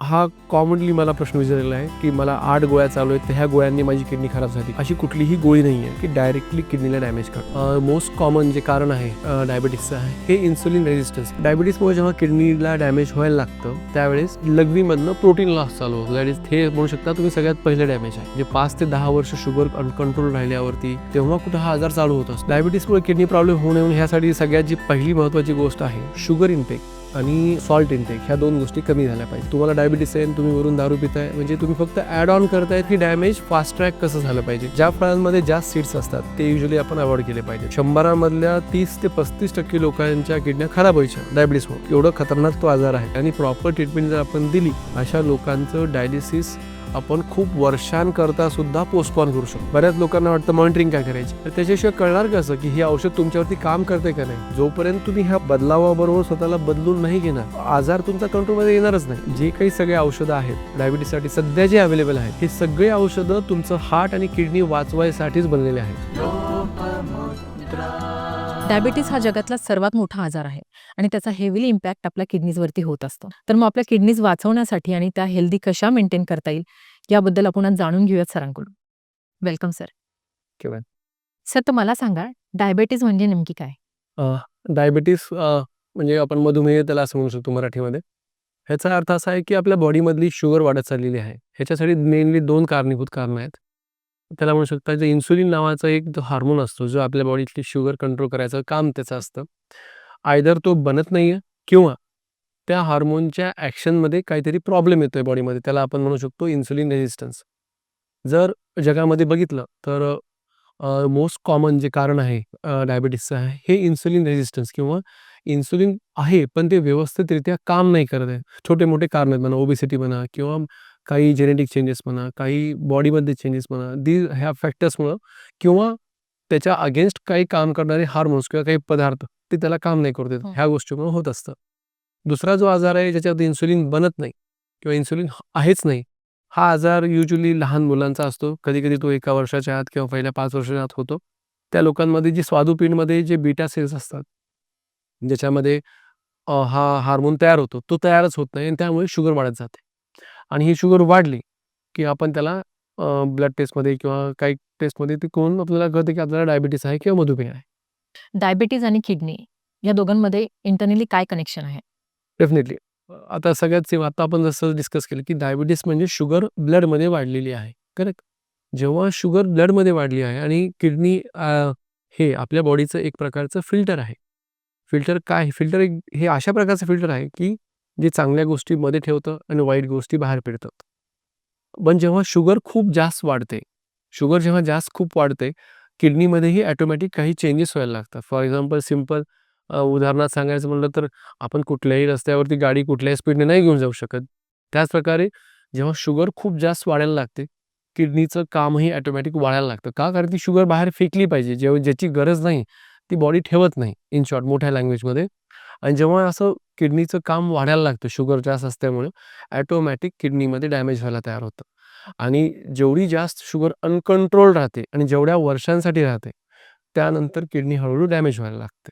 हा कॉमनली मला प्रश्न विचारलेला आहे की मला आठ गोळ्या चालू आहेत तर ह्या गोळ्यांनी माझी किडनी खराब झाली. अशी कुठलीही गोळी नाही आहे की डायरेक्टली किडनीला डॅमेज कर मोस्ट कॉमन जे कारण आहे डायबिटीसचं आहे हे इन्सुलिन रेजिस्टन्स डायबिटीसमुळे जेव्हा किडनीला डॅमेज व्हायला लागतं त्यावेळेस लघवीमधनं प्रोटीन लॉस चालू होतो. दॅट इज हे म्हणू शकता तुम्ही सगळ्यात पहिले डॅमेज आहे. जे पाच ते दहा वर्ष शुगर अनकंट्रोल राहिल्यावरती तेव्हा कुठं हा आजार चालू होत डायबिटीसमुळे किडनी प्रॉब्लेम होऊ नये ह्यासाठी सगळ्यात जी पहिली महत्वाची गोष्ट आहे शुगर इनटेक आणि सॉल्ट इनटेक ह्या दोन गोष्टी कमी झाल्या पाहिजे. तुम्हाला डायबिटीस आहे तुम्ही वरून दारू पिताय म्हणजे तुम्ही फक्त ऍड ऑन करताय की डॅमेज फास्ट ट्रॅक कसं झालं पाहिजे. ज्या फळांमध्ये जास्त सीड्स असतात ते युजली आपण अवॉइड केले पाहिजे. शंभरामधल्या तीस ते पस्तीस टक्के लोकांच्या किडण्या खराब व्हायच्या डायबिटीसमुळे एवढं खतरनाक तो आजार आहे. आणि प्रॉपर ट्रीटमेंट जर आपण दिली अशा लोकांचं डायलिसिस आपण खूप वर्षांकरता सुद्धा पोस्टपॉन करू शकतो. बऱ्याच लोकांना वाटतं मॉनिटरिंग काय करायची? तर त्याच्याशिवाय कळणार कसं की हे औषध तुमच्यावरती काम करते का नाही? जोपर्यंत तुम्ही ह्या बदलावाबरोबर स्वतःला बदलून नाही घेणार आजार तुमचा कंट्रोलमध्ये येणारच नाही. जे काही सगळे औषधं आहेत डायबिटीससाठी सध्या जे अवेलेबल आहेत हे सगळे औषधं तुमचं हार्ट आणि किडनी वाचवायसाठीच बनलेले आहेत. डायबिटीस हा जगातला सर्वात मोठा आजार आहे आणि त्याचा हेविली इम्पॅक्ट आपल्या किडनीजवरती होत असतो. तर मग आपल्या किडनीज वाचवण्यासाठी आणि त्या हेल्दी कशा मेंटेन करता येईल याबद्दल आपण आज जाणून घेऊयात सरांकडून. Welcome sir. सर तर मला सांगा डायबिटीज म्हणजे नेमकी काय? डायबिटीस म्हणजे आपण मधुमेह त्याला असं म्हणू शकतो मराठीमध्ये. ह्याचा अर्थ असा आहे की आपल्या बॉडीमधली शुगर वाढत चाललेली आहे. ह्याच्यासाठी मेनली दोन कारणीभूत कारणं आहेत. त्याला म्हणू शकता जे इन्सुलिन नावाचा एक जो हार्मोन असतो जो आपल्या बॉडीतली शुगर कंट्रोल करायचं काम त्याचं असतं. आयदर तो बनत नाही आहे किंवा त्या हार्मोनच्या ॲक्शनमध्ये काहीतरी प्रॉब्लेम येतो आहे बॉडीमध्ये त्याला आपण म्हणू शकतो इन्सुलिन रेझिस्टन्स जर जगामध्ये बघितलं तर मोस्ट कॉमन जे कारण आहे डायबिटीसचं आहे हे इन्सुलिन रेझिस्टन्स किंवा इन्सुलिन आहे पण ते व्यवस्थितरित्या काम नाही करत आहे. छोटे मोठे कारण आहेत म्हणा ओबेसिटी म्हणा किंवा काही जेनेटिक चेंजेस म्हणा काही बॉडीमध्ये चेंजेस म्हणा दी ह्या फॅक्टर्समुळं किंवा त्याच्या अगेन्स्ट काही काम करणारे हार्मोन्स किंवा काही पदार्थ ते त्याला काम नाही करू देत. हो. ह्या गोष्टीमुळे होत असतं. दुसरा जो आजार आहे ज्याच्यात इन्सुलिन बनत नाही किंवा इन्सुलिन आहेच नाही हा आजार युजली लहान मुलांचा असतो. कधी कधी तो एका वर्षाच्या आत किंवा पहिल्या पाच वर्षाच्या आत होतो. त्या लोकांमध्ये जी स्वादुपिंडमध्ये जे बीटा सेल्स असतात ज्याच्यामध्ये हा हार्मोन तयार होतो तो तयारच होत नाही आणि त्यामुळे शुगर वाढत जाते. आणि ही शुगर वाढली की आपण त्याला ब्लड टेस्टमध्ये किंवा काही टेस्टमध्ये ते करून आपल्याला कळतं की आपल्याला डायबिटीस आहे किंवा मधुमेह आहे. डायबिटीज आणि किडनी या दोघांमध्ये इंटरनली काय कनेक्शन आहे? डेफिनेटली आता सगळ्यात सेम आता आपण जसं डिस्कस केलं की डायबिटीस म्हणजे शुगर ब्लडमध्ये वाढलेली आहे करेक्ट जेव्हा शुगर ब्लडमध्ये वाढली आहे आणि किडनी हे आपल्या बॉडीचं एक प्रकारचं फिल्टर आहे. फिल्टर काय? फिल्टर एक हे अशा प्रकारचं फिल्टर आहे की जे चांगल्या गोष्टी मध्ये ठेवतं आणि वाईट गोष्टी बाहेर पिडतात. पण जेव्हा शुगर खूप जास्त वाढते शुगर जेव्हा जास्त खूप वाढते किडनीमध्येही ॲटोमॅटिक काही चेंजेस व्हायला लागतात. फॉर एक्झाम्पल सिंपल उदाहरणात सांगायचं म्हणलं तर आपण कुठल्याही रस्त्यावरती गाडी कुठल्याही स्पीडने नाही घेऊन जाऊ शकत. त्याचप्रकारे जेव्हा शुगर खूप जास्त वाढायला लागते किडनीचं कामही ॲटोमॅटिक वाढायला लागतं. का? कारण ती शुगर बाहेर फेकली पाहिजे. जेव्हा ज्याची गरज नाही ती बॉडी ठेवत नाही इन शॉर्ट मोठ्या लँग्वेजमध्ये. आणि जेव्हा असं किडनीचं काम वाढायला लागतं शुगर जास्त असल्यामुळे ॲटोमॅटिक किडनीमध्ये डॅमेज व्हायला तयार होतं. आणि जेवढी जास्त शुगर अनकंट्रोल राहते आणि जेवढ्या वर्षांसाठी राहते त्यानंतर किडनी हळूहळू डॅमेज व्हायला लागते.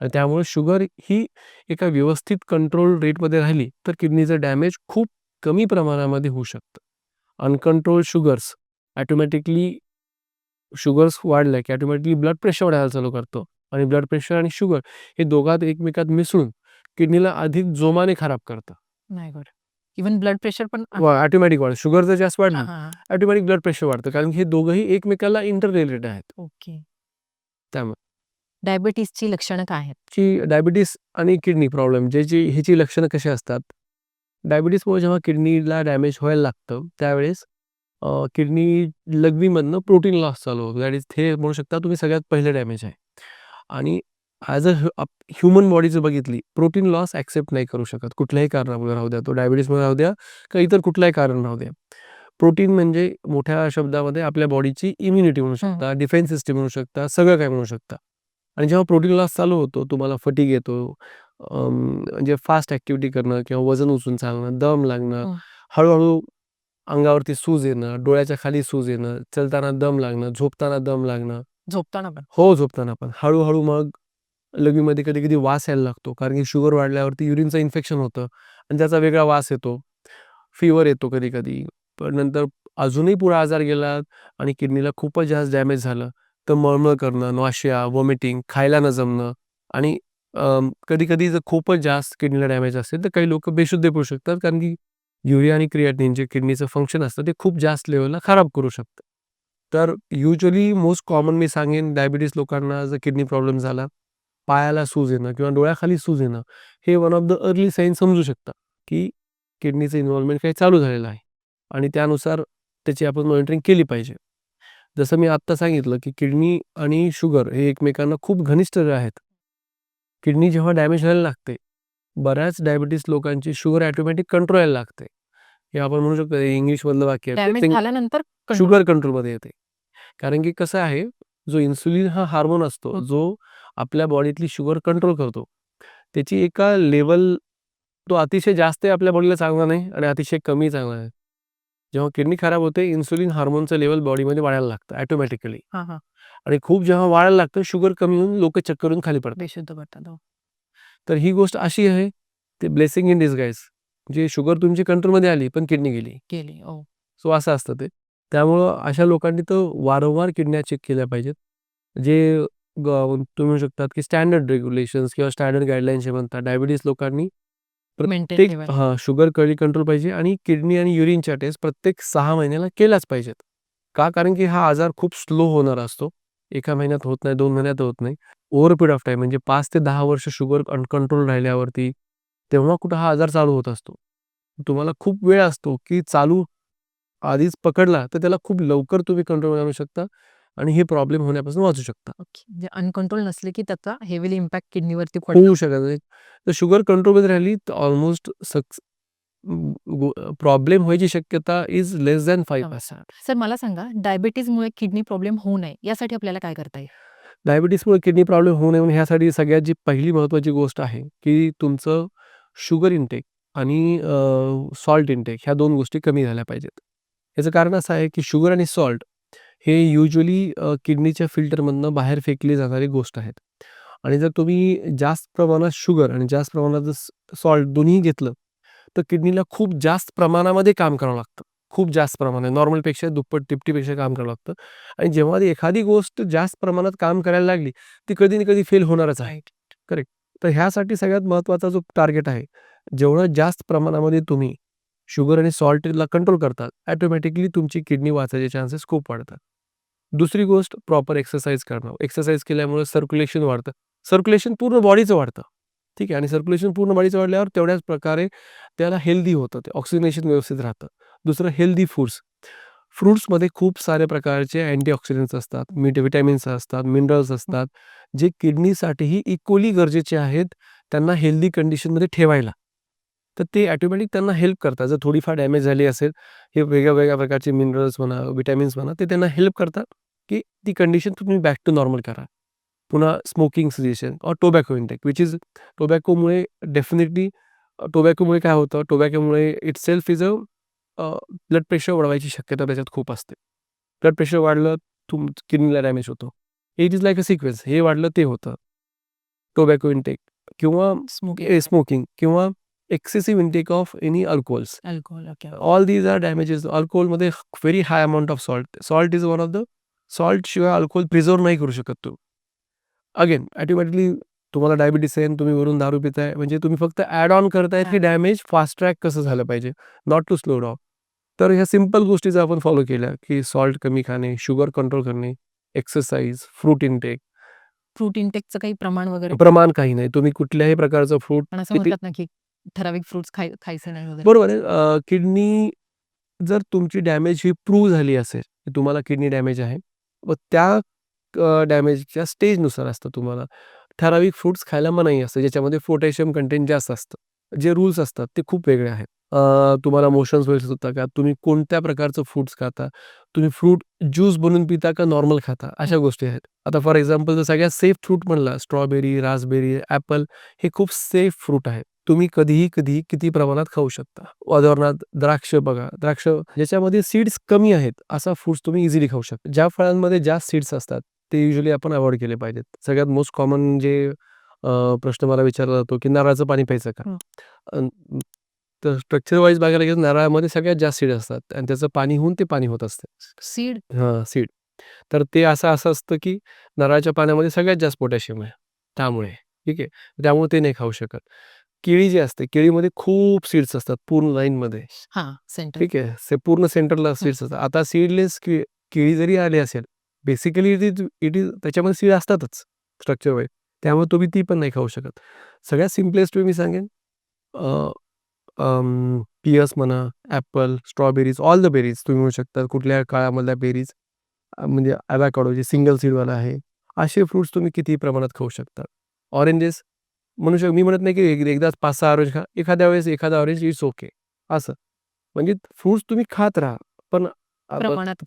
आणि त्यामुळे शुगर ही एका व्यवस्थित कंट्रोल रेटमध्ये राहिली तर किडनीचं डॅमेज खूप कमी प्रमाणामध्ये होऊ शकतं. अनकंट्रोल शुगर्स ॲटोमॅटिकली शुगर्स वाढल्या की ॲटोमॅटिकली ब्लड प्रेशर वाढायला चालू करतो. आणि ब्लड प्रेशर आणि शुगर हे दोघात एकमेकात मिसळून किडनीला अधिक जोमाने खराब करतं नाही बरं इवन ब्लड प्रेशर पण ॲटोमॅटिक वाढ. शुगर जर जास्त वाढलं ॲटोमॅटिक ब्लड प्रेशर वाढतं. कारण हे दोघंही एकमेकाला इंटर रिलेटेड आहेत. ओके. त्यामुळे. डायबिटीसची लक्षणं काय आहेत? की डायबिटीस आणि किडनी प्रॉब्लेम जे जी ह्याची लक्षणं कशी असतात? डायबिटीसमुळे जेव्हा किडनीला डॅमेज व्हायला लागतं त्यावेळेस किडनी लघवीमधनं प्रोटीन लॉस चालू होतो. दॅट इज हे म्हणू शकता तुम्ही सगळ्यात पहिलं डॅमेज आहे. आणि ॲज अ ह्युमन बॉडी जर बघितली प्रोटीन लॉस ॲक्सेप्ट नाही करू शकत. कुठल्याही कारणामुळे राहू द्या. तो डायबिटीसमुळे राहू द्या का इतर कुठल्याही कारण राहू द्या. प्रोटीन म्हणजे मोठ्या शब्दामध्ये आपल्या बॉडीची इम्युनिटी म्हणू शकता डिफेन्स सिस्टीम म्हणू शकता सगळं काय म्हणू शकता. आणि जेव्हा प्रोटीन लॉस चालू होतो तुम्हाला फटीक येतो म्हणजे फास्ट ॲक्टिव्हिटी करणं किंवा वजन उचलून चालणं दम लागणं. हळूहळू अंगावरती सूज येणं डोळ्याच्या खाली सूज येणं चलताना दम लागणं झोपताना दम लागणं झोपताना पण हो झोपताना पण हळूहळू मग लघवीमध्ये कधी कधी वास यायला लागतो कारण की शुगर वाढल्यावरती युरिनचं इन्फेक्शन होतं आणि त्याचा वेगळा वास येतो फीवर येतो कधी-कधी. पण नंतर अजूनही पुढे आजार गेला आणि किडनीला खूपच जास्त डॅमेज झालं, तर मळमळ करणं, नॉशिया, व्हॉमिटिंग, खायला न जमणं आणि अ, कधी-कधी जर खूपच जास्त किडनीला डॅमेज असेल, तर काही लोकं बेशुद्ध पडू शकतात. कारण की युरिया आणि क्रिएटिनिन जे किडनीचं फंक्शन असतं, ते खूप जास्त लेव्हलला खराब करू शकतं. तर युज्युअली मोस्ट कॉमन मी सांगेन डायबिटीज लोकांना जर किडनी प्रॉब्लेम झाला, पायाला सूज येणं किंवा डोळ्याखाली सूज येणं, हे one of the early sign समजू शकता, की किडनीचं इन्व्हॉल्वमेंट काही चालू झालेलं आहे आणि त्यानुसार त्याची आपण मॉनिटरिंग केली पाहिजे. जसं मी आत्ता सांगितलं, की किडनी आणि शुगर हे एकमेकांना खूप घनिष्ठ आहेत. किडनी जेव्हा डॅमेज व्हायला लागते, बऱ्याच डायबिटीज लोकांची शुगर ऑटोमॅटिक कंट्रोल व्हायला लागते. हे आपण म्हणू शकतो वाक्य ते झाल्यानंतर कंट्रोल. शुगर कंट्रोलमध्ये येते. कारण की कसं आहे, जो इन्सुलिन हा हार्मोन असतो, हं. जो आपल्या बॉडीतली शुगर कंट्रोल करतो. त्याची एका लेव्हल तो अतिशय जास्त आपल्या बॉडीला चांगला नाही आणि अतिशय कमी चांगला आहे. जेव्हा किडनी खराब होते, इन्सुलिन हार्मोनचं लेव्हल बॉडीमध्ये वाढायला लागतं ऑटोमॅटिकली हां, हां. आणि खूप जेव्हा वाढायला लागतं, शुगर कमी होऊन लोकं चक्कर येऊन खाली पडतात. बेशुद्ध पडतात. हो. तर ही गोष्ट अशी आहे, ते ब्लेसिंग इन डिस्गाईज म्हणजे शुगर तुमची कंट्रोलमध्ये आली, पण किडनी गेली. केली. हो. सो असं असतं ते. त्यामुळं अशा लोकांनी तर वारंवार किडन्या चेक केल्या पाहिजेत. जे ग तुम्ही म्हणू शकतात, की स्टँडर्ड रेग्युलेशन्स किंवा स्टँडर्ड गाईडलाईन्स जे म्हणतात, डायबिटीज लोकांनी मेंटेन प्रत्येक ठेवायला. हां, शुगर कळी कंट्रोल पाहिजे आणि किडनी आणि युरिनच्या टेस्ट प्रत्येक 6 महिन्याला केल्याच पाहिजेत. का? कारण की हा आजार खूप स्लो होणारा असतो. एका महिन्यात होत नाही, 2 महिन्यात होत नाही. Over a period of time म्हणजे 5 ते 10 वर्ष शुगर अनकंट्रोल राहिल्यावरती, तेव्हा कुठं हा आजार चालू होत असतो. तुम्हाला खूप वेळ असतो, की चालू आधीच पकडला, तर त्याला खूप लवकर तुम्ही कंट्रोलमध्ये आणू शकता आणि हे प्रॉब्लेम होण्यापासून वाचू शकता. ओके. म्हणजे अनकंट्रोल नसले, की त्याचा हेवीली इम्पॅक्ट किडनीवरती. होऊ शकत नाही. तर शुगर कंट्रोलमध्ये राहिली, तर ऑलमोस्ट सक्स प्रॉब्लेम व्हायची शक्यता इज लेस दॅन 5%. सर मला सांगा, डायबिटीजमुळे किडनी प्रॉब्लेम होऊ नये, यासाठी आपल्याला काय करता येईल? डायबिटीजमुळे किडनी प्रॉब्लेम होऊ नये म्हणून ह्यासाठी सगळ्यात जी पहिली महत्त्वाची गोष्ट आहे, की तुमचं शुगर इंटेक आणि सॉल्ट इंटेक ह्या 2 गोष्टी कमी झाल्या पाहिजेत. याचं कारण असं आहे, की शुगर आणि सॉल्ट हे युज्युअली किडनीच्या फिल्टरमधनं बाहेर फेकली जाणारी गोष्ट आहेत आणि जर तुम्ही जास्त प्रमाणात शुगर आणि जास्त प्रमाणात जर सॉल्ट दोन्हीही घेतलं, तर किडनीला खूप जास्त प्रमाणामध्ये काम करावं लागतं. खूप जास्त प्रमाणात नॉर्मलपेक्षा दुप्पट तिपटीपेक्षा काम करावं लागतं आणि जेव्हा ती एखादी गोष्ट जास्त प्रमाणात काम करायला लागली, ती कधी ना कधी फेल होणारच आहे. करेक्ट. तर ह्यासाठी सगळ्यात महत्त्वाचा जो टार्गेट आहे, जेवढं जास्त प्रमाणामध्ये तुम्ही शुगर आणि सॉल्टला कंट्रोल करतात, ॲटोमॅटिकली तुमची किडनी वाचायचे चान्सेस खूप वाढतात. दुसरी गोष्ट प्रॉपर एक्सरसाइज करणं. एक्सरसाइज केल्यामुळे सर्क्युलेशन वाढतं. सर्क्युलेशन पूर्ण बॉडीचं वाढतं. ठीक आहे आणि सर्क्युलेशन पूर्ण बॉडीचं वाढल्यावर तेवढ्याच प्रकारे त्याला हेल्दी होतं. ते ऑक्सिजनेशन व्यवस्थित राहतं. दुसरं हेल्दी फूड्स. फ्रूट्समध्ये खूप साऱ्या प्रकारचे अँटीऑक्सिडंट्स असतात, मिट व्हिटॅमिन्स असतात, मिनरल्स असतात, जे किडनीसाठीही इक्वली गरजेचे आहेत, त्यांना हेल्दी कंडिशनमध्ये ठेवायला. तर ते ऑटोमॅटिक त्यांना हेल्प करतात. जर थोडीफार डॅमेज झाली असेल, हे वेगळ्या-वेगळ्या प्रकारचे मिनरल्स म्हणा, व्हिटॅमिन्स म्हणा, ते त्यांना हेल्प करतात, की ती कंडिशन तुम्ही बॅक टू नॉर्मल करा. पुन्हा smoking cessation or tobacco intake which is टोबॅकोमुळे definitely टोबॅकोमुळे काय होतं, टोबॅकोमुळे itself is a blood pressure वाढवायची शक्यता त्याच्यात खूप असते. ब्लड प्रेशर वाढलं, तुम किडनीला डॅमेज होतो. It is like a sequence. हे वाढलं, ते होतं. टोबॅको इंटेक किंवा स्मोकिंग. स्मोकिंग किंवा excessive intake of any alcohols. Alcohol. All these are damages. अल्कोहोलमध्ये very high amount of salt. Salt is one of the salt शिवाय alcohol preserve नाही करू शकत तुम्ही. अगेन ऑटोमॅटिकली तुम्हाला डायबिटीज आहे तुम्ही वरून दारू पिताय, म्हणजे तुम्ही फक्त ॲड ऑन करतायत, की डॅमेज फास्ट ट्रॅक कसं झालं पाहिजे, नॉट टू स्लो डाउन. तर ह्या सिंपल गोष्टी जर आपण फॉलो केल्या, की सॉल्ट कमी खाणे, शुगर कंट्रोल करणे, एक्सरसाइज, फ्रूट इंटेक. फ्रूट इंटेकचं काही प्रमाण वगैरे? प्रमाण काही नाही. तुम्ही कुठल्याही प्रकारचं फ्रूट असं म्हणतात ना, की ठराविक फ्रुट्स खाय खायचं नाही वगैरे. बरोबर आहे. अ, किडनी जर तुमची डॅमेज ही प्रूव्ह झाली असेल, की तुम्हाला किडनी डॅमेज आहे, व त्या अ, डॅमेजच्या स्टेजनुसार असतं तुम्हाला. ठराविक फ्रुट्स खायला मनाई असते, ज्याच्यामध्ये पोटॅशियम कंटेंट जास्त असतं. जे रूल्स असतात ते खूप वेगळे आहेत. अ, तुम्हाला मोशन्स वेळेस होता का? तुम्ही कोणत्या प्रकारचं फ्रुट्स खाता? तुम्ही फ्रूट ज्यूस बनवून पिता का नॉर्मल खाता? अशा गोष्टी आहेत. आता फॉर एक्झाम्पल जर सगळ्यात सेफ फ्रूट म्हणला, स्ट्रॉबेरी, रास्पबेरी, ॲपल हे खूप सेफ फ्रूट आहेत. तुम्ही कधीही, कधीही, किती प्रमाणात खाऊ शकता. उदाहरणार्थ द्राक्ष बघा. द्राक्ष ज्याच्यामध्ये सीड्स कमी आहेत, असा फ्रुट्स तुम्ही इझिली खाऊ शकता. ज्या फळांमध्ये जास्त सीड्स असतात, ते युज्युअली आपण अव्हॉइड केले पाहिजेत. सगळ्यात मोस्ट कॉमन जे प्रश्न मला विचारला जातो, की नारळाचं पाणी प्यायचं का? तर स्ट्रक्चर वाईज बघायला गेलं नारळामध्ये सगळ्यात जास्त सीड असतात आणि त्याचं पाणी होऊन ते पाणी होत असतं. सीड हां, सीड. तर ते असं असं असतं, की नारळाच्या पाण्यामध्ये सगळ्यात जास्त पोटॅशियम आहे. त्यामुळे, ठीक आहे. त्यामुळे ते नाही खाऊ शकत. केळी जी असते, केळीमध्ये खूप सीड्स असतात पूर्ण लाईनमध्ये. हां, सेंटर. ठीक आहे. से पूर्ण सेंटरला सीड्स असतात. आता सीडलेस केळी जरी आली असेल, basically it is it is त्याच्यामध्ये सीड असतातच स्ट्रक्चर वाईज. त्यामुळे तुम्ही ती पण नाही खाऊ शकत. सगळ्यात सिम्पलेस्ट वे मी सांगेन पियर्स म्हणा, ॲपल, स्ट्रॉबेरीज, ऑल द बेरीज तुम्ही म्हणू शकता. कुठल्या काळामधल्या बेरीज म्हणजे ॲवोकाडो जे सिंगल सीडवाला आहे. असे फ्रुट्स तुम्ही कितीही प्रमाणात खाऊ शकता. ऑरेंजेस म्हणू शक मी म्हणत नाही, की एक एकदाच 5-6 ऑरेंज खा. एखाद्या वेळेस एखादा ऑरेंज इट्स ओके असं. म्हणजे फ्रुट्स तुम्ही खात राहा. पण.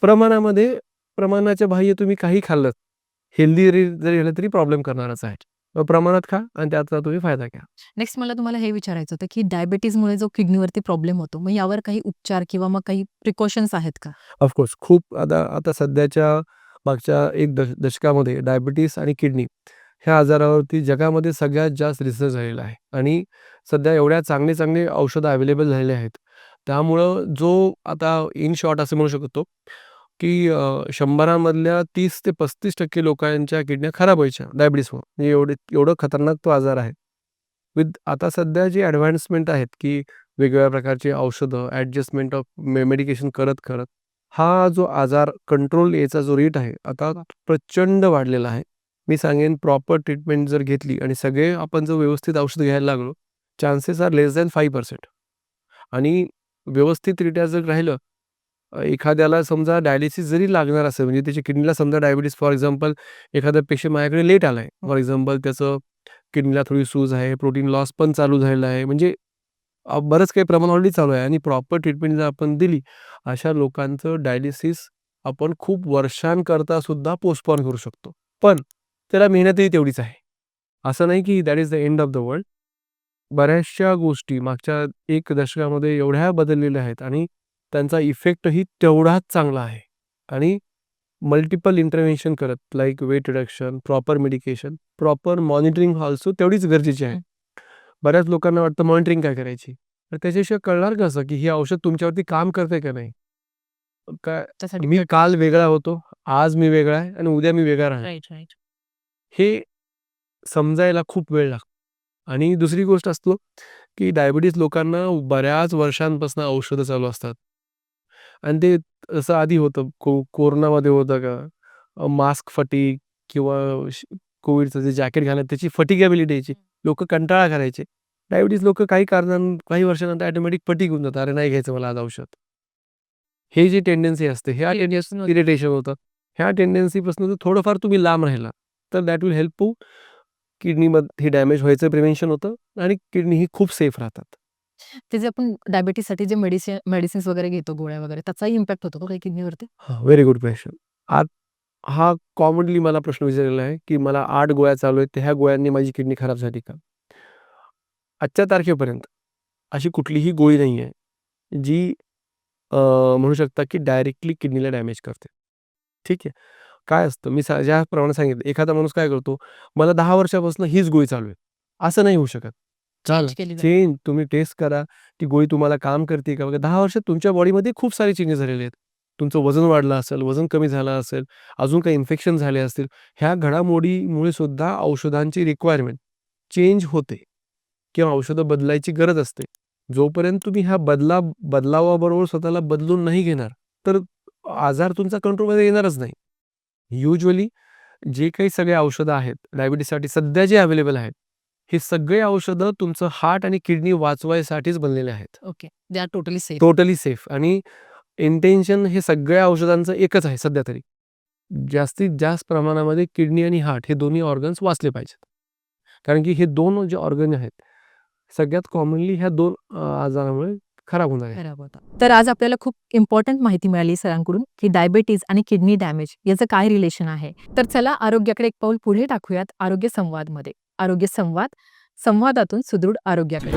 प्रमाणामध्ये प्रमाणाच्या बाह्य तुम्ही काही खाल्लत, हेल्दी जरी झालं तरी प्रॉब्लेम करणारच आहे. प्रमाणात खा आणि त्याचा तुम्ही फायदा घ्या. नेक्स्ट मला तुम्हाला हे विचारायचं होतं, की डायबिटीजमुळे जो किडनीवरती प्रॉब्लेम होतो, मग यावर काही उपचार किंवा मग काही प्रिकॉशन्स आहेत का? ऑफकोर्स खूप आता आता सध्याच्या मागच्या 1 दश दशकामध्ये डायबिटीज आणि किडनी ह्या आजारावरती जगामध्ये सगळ्यात जास्त रिसर्च झालेला आहे आणि सध्या एवढ्या चांगले-चांगले औषधं अवेलेबल झालेले आहेत. त्यामुळं जो आता इन शॉर्ट असं म्हणू शकतो, की अ, 100 मधल्या 30 ते 35% लोकांच्या किडन्या खराब व्हायच्या डायबिटीजमुळे. म्हणजे एवढे एवढं खतरनाक तो आजार आहे. विथ आता सध्या जी ॲडव्हान्समेंट आहेत, की वेगवेगळ्या प्रकारची औषधं, ॲडजस्टमेंट ऑफ मे मेडिकेशन करत-करत हा जो आजार कंट्रोल याचा जो रेट आहे, आता प्रचंड वाढलेला आहे. मी सांगेन प्रॉपर ट्रीटमेंट जर घेतली आणि सगळे आपण जर व्यवस्थित औषध घ्यायला लागलो, chances are less than five percent आणि व्यवस्थितरित्या जर राहिलं, एखाद्याला समजा डायलिसिस जरी लागणार असेल, म्हणजे त्याच्या किडनीला समजा डायबिटीस फॉर एक्झाम्पल एखादा पेशंट माझ्याकडे लेट आलाय. फॉर एक्झाम्पल त्याचं किडनीला थोडी सूज आहे, प्रोटीन लॉस पण चालू झालेला आहे. म्हणजे बरंच काही प्रमाण ऑलरेडी चालू आहे आणि प्रॉपर ट्रीटमेंट जर आपण दिली, अशा लोकांचं डायलिसिस आपण खूप वर्षांकरता सुद्धा पोस्टपॉन करू शकतो. पण त्याला मेहनतही तेवढीच आहे. असं नाही, की that is the end of the world. बऱ्याचशा गोष्टी मागच्या 1 दशकामध्ये एवढ्या बदललेल्या आहेत आणि त्यांचा इफेक्टही तेवढाच चांगला आहे आणि मल्टिपल इंटरव्हेन्शन करत like weight reduction, proper medication, proper monitoring also तेवढीच गरजेची आहे. बऱ्याच लोकांना वाटतं मॉनिटरिंग काय करायची? तर त्याच्याशिवाय कळणार कसं, की हे औषध तुमच्यावरती काम करतंय का नाही? काय मी काल वेगळा होतो, आज मी वेगळा आहे आणि उद्या मी वेगळा राहणार. हे समजायला खूप वेळ लागतो आणि दुसरी गोष्ट असतो, की डायबिटीज लोकांना बऱ्याच वर्षांपासून औषधं चालू असतात. आणि ते असं आधी होतं को कोरोनामध्ये होतं का मास्क फटीग किंवा श कोव्हिडचं जे जॅकेट घालण्यात त्याची फटिगॅबिलिटी यायची. लोकं कंटाळा करायचे. डायबिटीज लोकं काही कारणानं काही वर्षानंतर ऑटोमॅटिक फटीग होऊन जातात. अरे नाही घ्यायचं मला आज औषध. हे जी टेंडन्सी असते, ह्या. इरिटेशन होतं. ह्या टेंडन्सीपासून थोडंफार तुम्ही लांब राहिला, तर दॅट विल हेल्प यू किडनीमध्ये डॅमेज व्हायचं प्रिव्हेन्शन होतं आणि किडनी ही खूप सेफ राहतात. ते जे आपण डायबिटीजसाठी जे मेडिसिन मेडिसिन्स वगैरे घेतो, गोळ्या वगैरे त्याचाही इम्पॅक्ट होतो का काही किडनीवरती? हां, व्हेरी गुड क्वेशन. आत हा कॉमनली मला प्रश्न विचारलेला आहे, की मला 8 गोळ्या चालू आहेत, तर ह्या गोळ्यांनी माझी किडनी खराब झाली का? आजच्या तारखेपर्यंत अशी कुठलीही गोळी नाही आहे, जी म्हणू शकता, की डायरेक्टली किडनीला डॅमेज करते. ठीक आहे. काय असतं मी सा ज्याप्रमाणे सांगितलं, एखादा माणूस काय करतो, मला 10 वर्षापासून हीच गोळी चालू आहे. असं नाही होऊ शकत. केली जाते. चेंज तुम्ही टेस्ट करा, ती गोळी तुम्हाला काम करते का? बघा 10 वर्षात तुमच्या बॉडीमध्ये खूप सारे चेंजेस झालेले आहेत. तुमचं वजन वाढलं असेल, वजन कमी झालं असेल, अजून काही इन्फेक्शन झाले असतील. ह्या घडामोडीमुळे सुद्धा औषधांची रिक्वायरमेंट चेंज होते किंवा औषधं बदलायची गरज असते. जोपर्यंत तुम्ही ह्या बदला बदलावाबरोबर स्वतःला बदलून नाही घेणार, तर आजार तुमचा कंट्रोलमध्ये येणारच नाही. युजुअली जे काही सगळे औषधं आहेत, डायबिटीजसाठी सध्या जे अवेलेबल आहेत, हे सगळे औषधं तुमचं हार्ट आणि किडनी वाचवायसाठीच बनलेले आहेत. Okay. They are totally safe. Totally safe आणि इंटेन्शन हे सगळ्या औषधांचं एकच आहे सध्या तरी. जास्तीत जास्त प्रमाणामध्ये किडनी आणि हार्ट हे दोन्ही ऑर्गन्स वाचले पाहिजेत. कारण की हे 2 जे ऑर्गन आहेत, सगळ्यात कॉमनली ह्या 2 अ, आजारामुळे खराब होणार आहेत. खराब होतात. तर आज आपल्याला खूप इम्पोर्टंट माहिती मिळाली सरांकडून, की डायबिटीज आणि किडनी डॅमेज याचं काय रिलेशन आहे. तर चला आरोग्याकडे एक पाऊल पुढे टाकूयात आरोग्य संवादमध्ये. आरोग्य संवाद, संवादातून सुदृढ आरोग्याकडे.